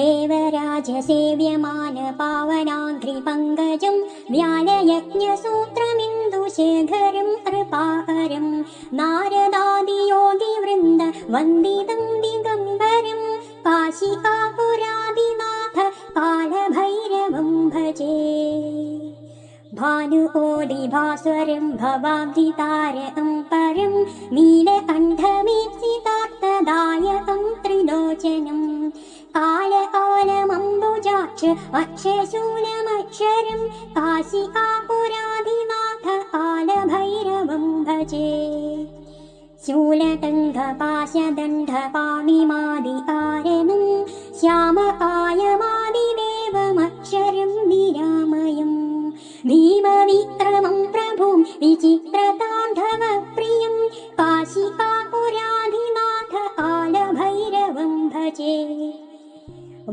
ദേവരാജസേവ്യമാന പാവനാഗ്രിപങ്കജം ധ്യാനയജ്ഞസൂത്രമിന്ദുശേഖരം കൃപാകരം നാരദാദിയോഗിവൃന്ദ വന്ദിതം ദിഗംബരം കാശികാപുരാദിനാഥ കാലഭൈരവം ഭജേ. ഭാനുകോടിഭാസ്വരം ഭവാബ്ദിതാരകം പരം നീല അക്ഷ അക്ഷശൂലമക്ഷരം കാശി ആപുരാധിനാഥ കാലഭൈരവം ഭജേ. ശൂലദണ്ഡ പാശദണ്ഡ പാണിമാതി ആരനും ശ്യാമ ആയമ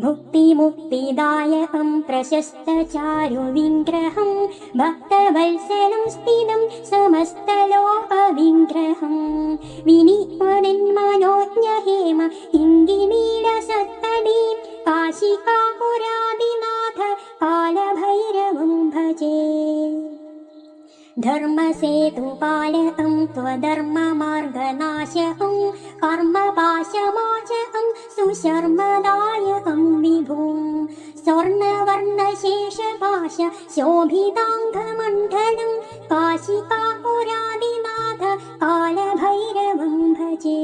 भुक्तिमुक्तिदायकं प्रशस्तचारुविग्रहं भक्तवत्सलं स्थितं समस्तलोकविग्रहं विनिमनन्मनोज्ञहेम इङ्गिनीलसत्तडीं काशिकापुरादिनाथ कालभैरवं भजे धर्मसेतुपालकं त्वधर्ममार्गनाशकं कर्मपाशमोचकं യേശു ശർമ്മദായകം വിഭും. സ്വർണവർണശേഷഭാഷ ശോഭിതാംഗമണ്ഡലം കാശികാപുരാദിനാഥ കാലഭൈരവം ഭജേ.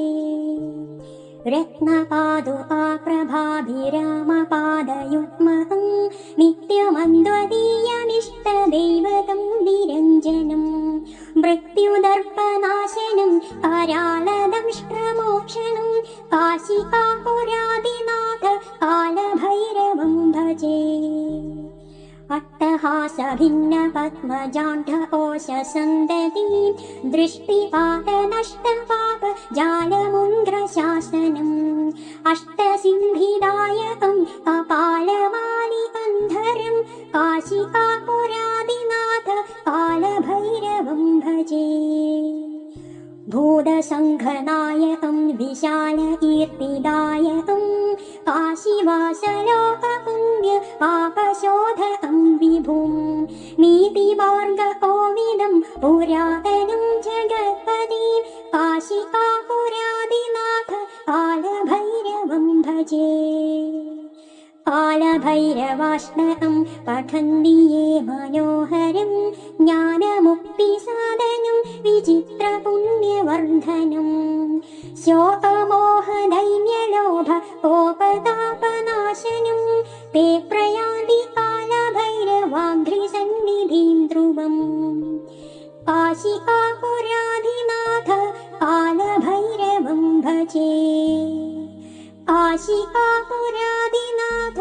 രത്നപാദുപാപ്രഭാഭിരാമപാദയുഗ്മഹം നിത്യമന്ദ്വദീയമിഷ്ടദൈവതം काशिकापुरादिनाथ कालभैरवं भजे अट्टहासभिन्नपद्मजाण्ढकोशसन्दतीं दृष्टिपातनष्टपाप जालमुन्द्रशासनम् अष्टसिंहिदायकम् कपालमालिकन्धरं काशिकापुरादिनाथ भूतसङ्घनायकं विशालकीर्तिदायकं काशीवासलोकपुण्य पापशोधकं विभुं नीतिमार्गकोविदं पुरातनं जगत्पदीं काशिकापुरादिनाथ कालभैरवं भजे कालभैरवाष्टकं पठन्ति ये मनोहरं ज्ञानमुक्तिसाधनं പുണ്യവർദ്ധനം ശോകമോഹദൈന്യലോഭ കോപതാപനാശനം തേ പ്രയാതി കാലഭൈരവാഘ്രിസന്നിധിം ധ്രുവം കാശികാപുരാധിനാഥ കാലഭൈരവം ഭജേ കാശികാപുരാധിനാഥ